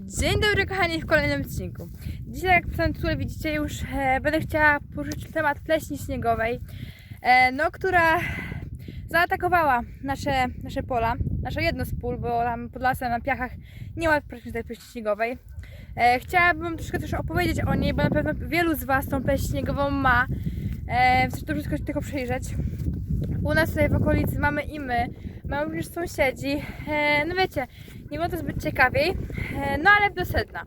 Dzień dobry kochani w kolejnym odcinku. Dzisiaj jak w tytule widzicie już e, będę chciała poruszyć temat pleśni śniegowej, e, no która zaatakowała nasze, nasze pola, nasze jedno z pól, bo tam pod lasem na piachach nie ma praktycznie tej pleśni śniegowej. E, chciałabym troszkę też opowiedzieć o niej, bo na pewno wielu z Was tą pleśń śniegową ma. E, to wszystko tylko przyjrzeć. U nas tutaj w okolicy mamy i my, mamy również sąsiedzi. E, no wiecie, nie było to zbyt ciekawiej, e, no ale do sedna.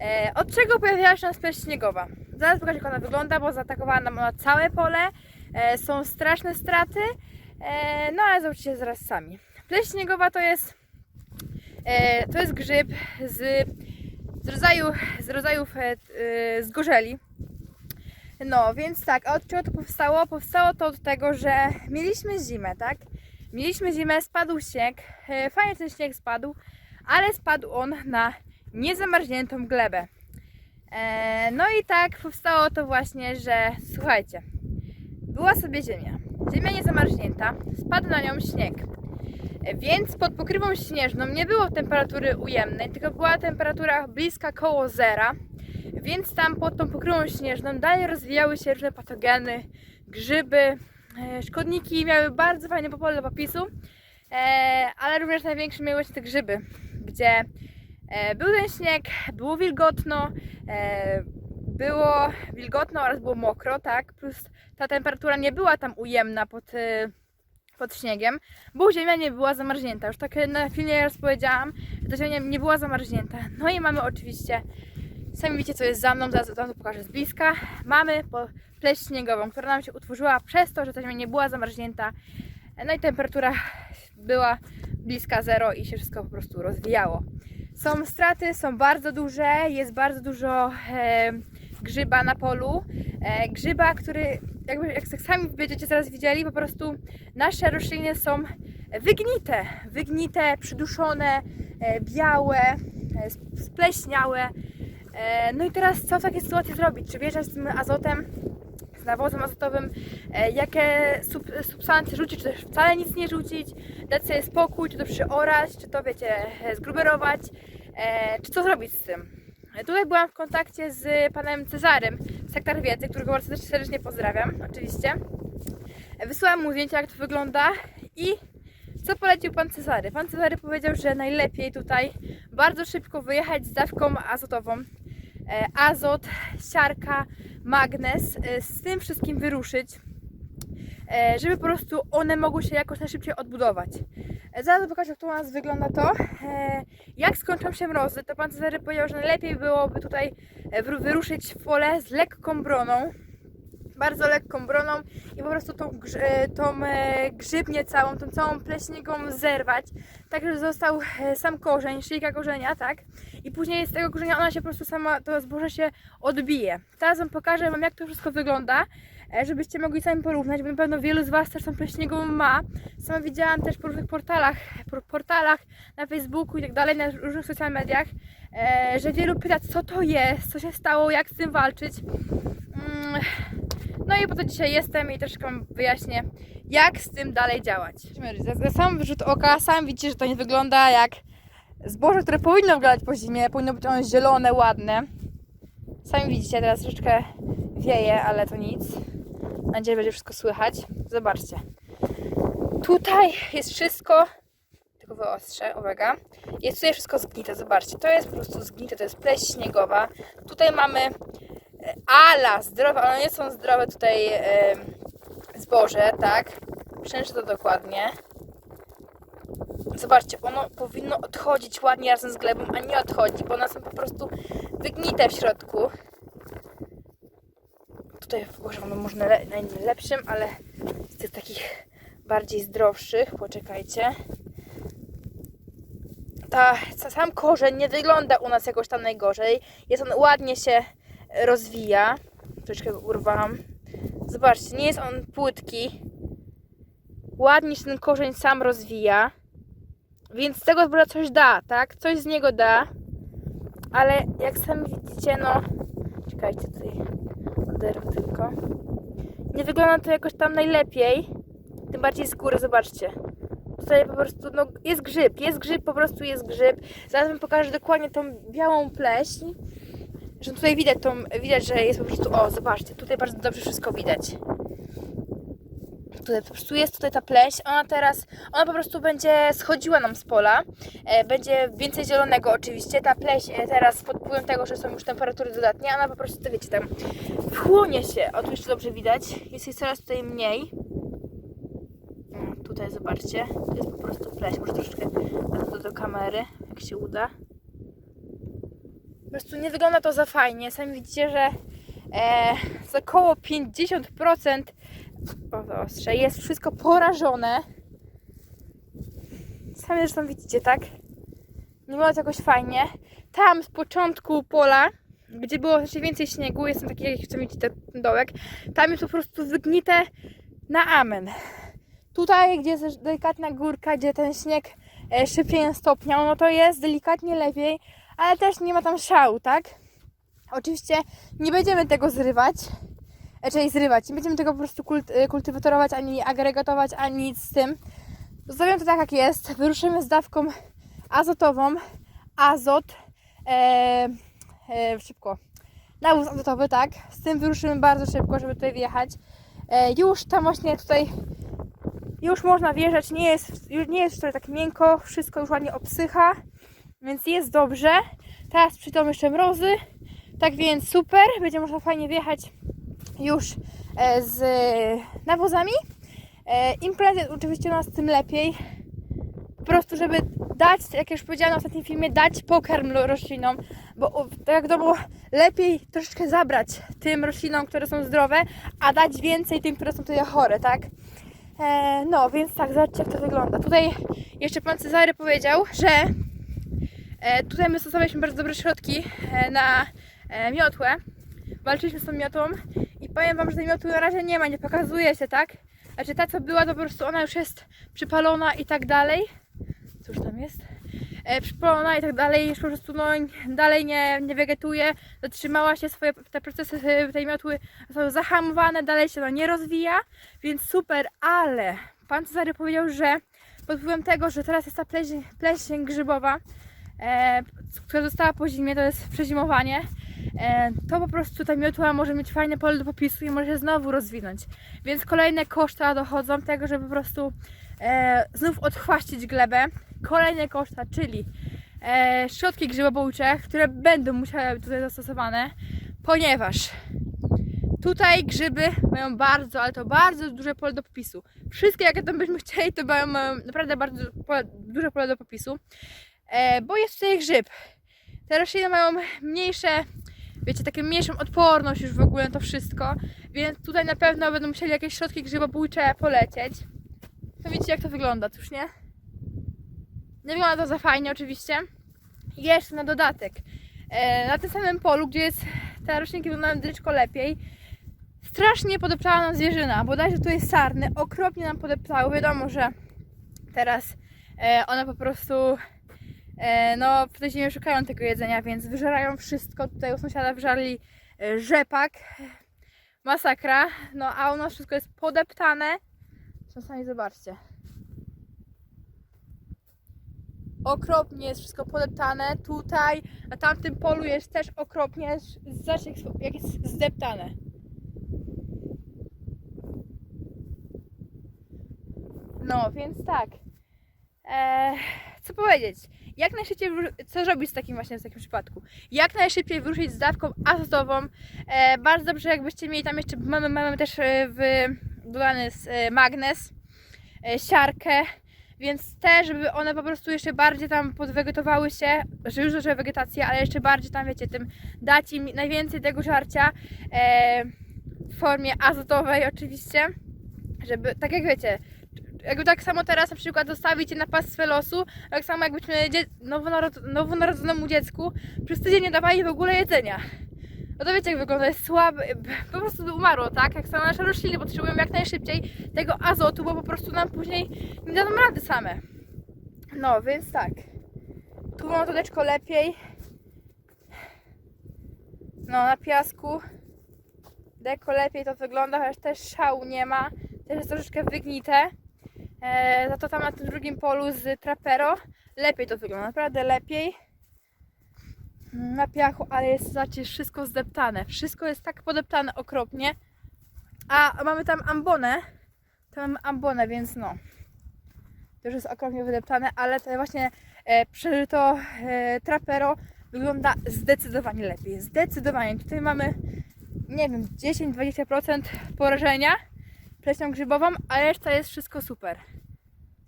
E, od czego pojawiała się nas pleśń śniegowa? Zaraz pokażę jak ona wygląda, bo zaatakowała nam ona całe pole. E, są straszne straty, no ale zobaczycie zaraz sami. Pleśń śniegowa to jest, to jest grzyb z, z rodzaju, z rodzajów zgorzeli. No, więc tak, a od czego to powstało? Powstało to od tego, że mieliśmy zimę, tak? Mieliśmy zimę, spadł śnieg, e, fajnie ten śnieg spadł, ale spadł on na niezamarzniętą glebę. E, no i tak powstało to właśnie, że słuchajcie, była sobie ziemia, ziemia niezamarznięta, spadł na nią śnieg. E, Więc pod pokrywą śnieżną nie było temperatury ujemnej, tylko była temperatura bliska koło zera, więc tam pod tą pokrywą śnieżną dalej rozwijały się różne patogeny, grzyby, szkodniki miały bardzo fajne popole do popisu, e, ale również największe miały właśnie te grzyby, gdzie e, był ten śnieg, było wilgotno, e, było wilgotno oraz było mokro, tak, plus ta temperatura nie była tam ujemna pod, e, pod śniegiem, bo ziemia nie była zamarznięta. Już tak na filmie raz powiedziałam, że ta ziemia nie była zamarznięta. No i mamy oczywiście Sami widzicie, co jest za mną, zaraz Wam to pokażę z bliska. Mamy pleść śniegową, która nam się utworzyła przez to, że ta ziemia nie była zamarznięta. No i temperatura była bliska zero i się wszystko po prostu rozwijało. Są straty, są bardzo duże, jest bardzo dużo e, grzyba na polu. E, grzyba, który, jakby, jak sami będziecie zaraz widzieli, po prostu nasze rośliny są wygnite, wygnite, przyduszone, e, białe, e, sp- spleśniałe. E, No i teraz co w takiej sytuacji zrobić? Czy wjeżdżać z tym azotem, z nawozem azotowym, e, jakie sub, substancje rzucić, czy też wcale nic nie rzucić, dać sobie spokój, czy to przyorać, czy to wiecie, zgruberować, e, czy co zrobić z tym? Tutaj byłam w kontakcie z panem Cezarym z Hektar Wiedzy, którego bardzo serdecznie pozdrawiam, oczywiście. Wysłałam mu zdjęcia, jak to wygląda i co polecił pan Cezary? Pan Cezary powiedział, że najlepiej tutaj bardzo szybko wyjechać z dawką azotową. E, azot, siarka, magnez, e, z tym wszystkim wyruszyć, e, żeby po prostu one mogły się jakoś najszybciej odbudować. Zaraz pokażę, jak to u nas wygląda to. Jak skończą się mrozy, to pan Cezary powiedział, że najlepiej byłoby tutaj wyruszyć w pole z lekką broną, bardzo lekką broną i po prostu tą, tą e, grzybnię całą, tą całą pleśniegą zerwać, tak żeby został e, sam korzeń, szyjka korzenia, tak? I później z tego korzenia ona się po prostu sama, to zboże się odbije. Teraz Wam pokażę Wam jak to wszystko wygląda, e, żebyście mogli sami porównać, bo na pewno wielu z Was też tą pleśniegą ma. Sama widziałam też po różnych portalach, por- portalach na Facebooku i tak dalej, na różnych social mediach, że wielu pyta co to jest, co się stało, jak z tym walczyć. Mm, no i po to dzisiaj jestem i troszkę Wam wyjaśnię, jak z tym dalej działać. Za, sam wyrzut oka, sam widzicie, że to nie wygląda jak zboże, które powinno wyglądać po zimie. Powinno być ono zielone, ładne. Sami widzicie, teraz troszeczkę wieje, ale to nic. Mam nadzieję, że będzie wszystko słychać. Zobaczcie. Tutaj jest wszystko, tylko wyostrzę, uwaga. Jest tutaj wszystko zgnite, zobaczcie. To jest po prostu zgnite, to jest pleść śniegowa. Tutaj mamy ala zdrowe, ale nie są zdrowe tutaj e, zboże, tak? Przężę to dokładnie. Zobaczcie, ono powinno odchodzić ładnie razem z glebą, a nie odchodzi, bo one są po prostu wygnite w środku. Tutaj pokażę Wam może na le- najlepszym, ale z tych takich bardziej zdrowszych, poczekajcie. Ta, sa- sam korzeń nie wygląda u nas jakoś tam najgorzej. Jest on ładnie się rozwija. Troszeczkę go urwałam. Zobaczcie, nie jest on płytki. Ładnie się ten korzeń sam rozwija. Więc z tego zboża coś da, tak? Coś z niego da. Ale jak sami widzicie, no... Czekajcie, tutaj oderwę tylko. Nie wygląda to jakoś tam najlepiej. Tym bardziej z góry, zobaczcie. tutaj po prostu, no jest grzyb, jest grzyb, po prostu jest grzyb. Zaraz wam pokażę dokładnie tą białą pleśń. Że tutaj widać tą, widać, że jest po prostu, o zobaczcie, tutaj bardzo dobrze wszystko widać. Tutaj po prostu jest tutaj ta pleśń, ona teraz, ona po prostu będzie schodziła nam z pola, e, będzie więcej zielonego oczywiście, ta pleśń e, teraz pod wpływem tego, że są już temperatury dodatnie, ona po prostu, to wiecie, tam wchłonie się, o tu jeszcze dobrze widać, jest jej coraz tutaj mniej. Tutaj zobaczcie, to jest po prostu pleśń, może troszeczkę do, do kamery, jak się uda. Prostu nie wygląda to za fajnie, sami widzicie, że e, z około 50% o, ostrze. Jest wszystko porażone. Sami zresztą widzicie, tak? Nie było to jakoś fajnie. Tam z początku pola, gdzie było jeszcze więcej śniegu, jestem taki, jak chcę widzieć ten dołek, tam jest po prostu wygnite na amen. Tutaj, gdzie jest delikatna górka, gdzie ten śnieg e, szybciej nie stopniał, no to jest delikatnie lepiej, ale też nie ma tam szału, tak? Oczywiście nie będziemy tego zrywać, e, czyli zrywać. Nie będziemy tego po prostu kult, y, kultywatorować, ani agregatować, ani nic z tym. Zostawiam to tak jak jest. Wyruszymy z dawką azotową. Azot. E, e, szybko. Nawóz azotowy, tak. Z tym wyruszymy bardzo szybko, żeby tutaj wjechać. E, już tam właśnie tutaj już można wjeżdżać. Nie jest, już nie jest wcale tak miękko. Wszystko już ładnie obsycha. Więc jest dobrze. Teraz przyjdą jeszcze mrozy. Tak więc super. Będzie można fajnie wjechać już e, z nawozami. E, Im prędzej oczywiście nas, tym lepiej. Po prostu, żeby dać, jak już powiedziałam na ostatnim filmie, dać pokarm roślinom, bo tak jak wiadomo, lepiej troszeczkę zabrać tym roślinom, które są zdrowe, a dać więcej tym, które są tutaj chore, tak? E, no, więc tak, zobaczcie jak to wygląda. Tutaj jeszcze pan Cezary powiedział, że tutaj my stosowaliśmy bardzo dobre środki e, na e, miotłę. Walczyliśmy z tą miotłą i powiem wam, że tej miotły na razie nie ma, nie pokazuje się, tak? Znaczy ta co była, to po prostu ona już jest przypalona i tak dalej. Cóż tam jest? E, przypalona i tak dalej, już po prostu no, dalej nie, nie wegetuje, zatrzymała się, swoje te procesy e, tej miotły są zahamowane, dalej się ona nie rozwija, więc super, ale pan Cezary powiedział, że pod wpływem tego, że teraz jest ta pleśń, pleśń grzybowa, e, która została po zimie, to jest przezimowanie, e, to po prostu ta miotła może mieć fajne pole do popisu i może się znowu rozwinąć. Więc kolejne koszta dochodzą tego, żeby po prostu e, znów odchwaścić glebę. Kolejne koszta, czyli e, środki grzybobójcze, które będą musiały tutaj zastosowane, ponieważ tutaj grzyby mają bardzo, ale to bardzo duże pole do popisu. Wszystkie, jakie tam byśmy chcieli, to mają, naprawdę bardzo duże pole do popisu, e, bo jest tutaj grzyb. Te rośliny mają mniejsze, wiecie, taką mniejszą odporność już w ogóle na to wszystko, więc tutaj na pewno będą musieli jakieś środki grzybobójcze polecieć. To widzicie jak to wygląda, cóż nie? Nie wygląda to za fajnie oczywiście. Jeszcze na dodatek, e, na tym samym polu, gdzie jest te roślinki wyglądają dryczko lepiej, strasznie podeptała nam zwierzyna, bodajże tu jest sarny, okropnie nam podeptały, wiadomo, że teraz e, one po prostu e, no w tej ziemi szukają tego jedzenia, więc wyżerają wszystko, tutaj u sąsiada wyżarli e, rzepak, masakra, no a u nas wszystko jest podeptane, czasami zobaczcie. Okropnie jest wszystko podeptane. Tutaj, na tamtym polu jest też okropnie. Zobaczcie, jak jest zdeptane. No, więc tak. Eee, co powiedzieć? Jak najszybciej, co zrobić z takim właśnie w takim przypadku? Jak najszybciej wyruszyć z dawką azotową. E, bardzo dobrze, jakbyście mieli tam jeszcze, mamy, mamy też e, w, dodany e, magnes, e, siarkę, więc te, żeby one po prostu jeszcze bardziej tam podwegetowały się, że już zaczęły wegetację, ale jeszcze bardziej tam, wiecie, tym dać im najwięcej tego żarcia e, w formie azotowej oczywiście, żeby, tak jak wiecie, jakby tak samo teraz na przykład zostawić je na pastwę losu, tak samo jakbyśmy dzie- nowonarod- nowonarodzonemu dziecku przez tydzień nie dawali w ogóle jedzenia. No to wiecie jak wygląda, jest słabe, po prostu umarło, tak? Jak same nasze rośliny potrzebują jak najszybciej tego azotu, bo po prostu nam później nie dadzą rady same. No, więc tak. Tu mam to deczko lepiej. No, na piasku deko lepiej to wygląda, chociaż też szału nie ma. Też jest troszeczkę wygnite. E, za to tam na tym drugim polu z Trapero lepiej to wygląda, naprawdę lepiej. Na piachu, ale jest zobaczcie, wszystko zdeptane. Wszystko jest tak podeptane okropnie. A mamy tam ambonę. Tam mamy ambonę, więc no. To już jest okropnie wydeptane, ale to właśnie e, przeżyto e, Trapero wygląda zdecydowanie lepiej. Zdecydowanie. Tutaj mamy, nie wiem, 10-20% porażenia pleśnią grzybową, a reszta jest wszystko super.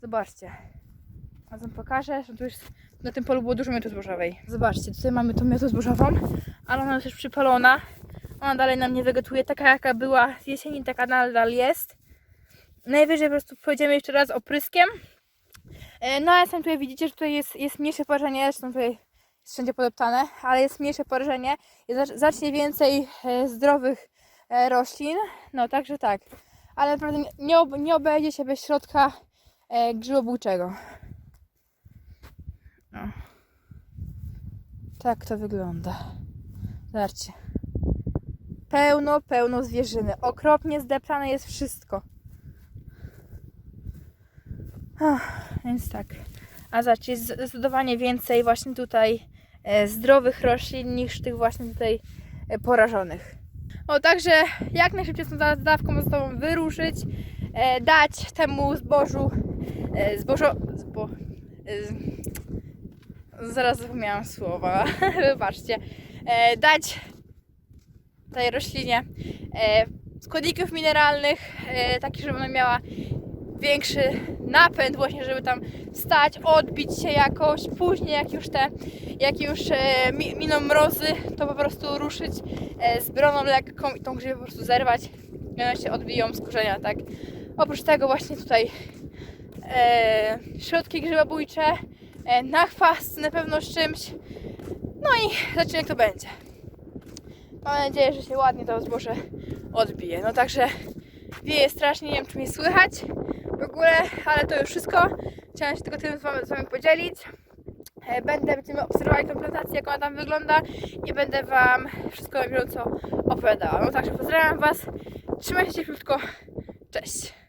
Zobaczcie. Wam pokażę, że tu już na tym polu było dużo miotu zbożowej. Zobaczcie, tutaj mamy tą miotę zbożową, ale ona jest już przypalona. Ona dalej nam nie wegetuje, taka jaka była z jesieni, taka nadal jest. Najwyżej po prostu pojedziemy jeszcze raz opryskiem. E, No a sam tutaj widzicie, że tutaj jest, jest mniejsze porażenie, zresztą tutaj jest wszędzie podeptane, ale jest mniejsze porażenie, jest znacznie więcej e, zdrowych e, roślin. No także tak, ale naprawdę nie, nie, ob, nie obejdzie się bez środka e, grzybobójczego. No. Tak to wygląda. Zobaczcie. Pełno, pełno zwierzyny. Okropnie zdeptane jest wszystko. Ach, więc tak. A zobaczcie, jest zdecydowanie więcej właśnie tutaj e, zdrowych roślin niż tych właśnie tutaj e, porażonych. O, także jak najszybciej z tą dawką zostałą wyruszyć, e, dać temu zbożu, e, zbożo, zbo, e, zaraz zapomniałam słowa, wybaczcie, e, dać tej roślinie e, składników mineralnych, e, takich, żeby ona miała większy napęd właśnie, żeby tam stać, odbić się jakoś, później jak już te, jak już e, mi, miną mrozy, to po prostu ruszyć e, z broną lekką i tą grzybę po prostu zerwać i one się odbiją z korzenia, tak. Oprócz tego właśnie tutaj e, środki grzybobójcze, e, na chwast na pewno z czymś, no i zobaczymy jak to będzie. Mam nadzieję, że się ładnie to zboże odbije. No także wieje strasznie, nie wiem czy mnie słychać w ogóle, ale to już wszystko. Chciałam się tylko tym z wami, z wami podzielić. E, Będę, będziemy obserwować tą prezentację, jak ona tam wygląda i będę Wam wszystko na bieżąco opowiadała. No także pozdrawiam Was, trzymajcie się krótko, cześć!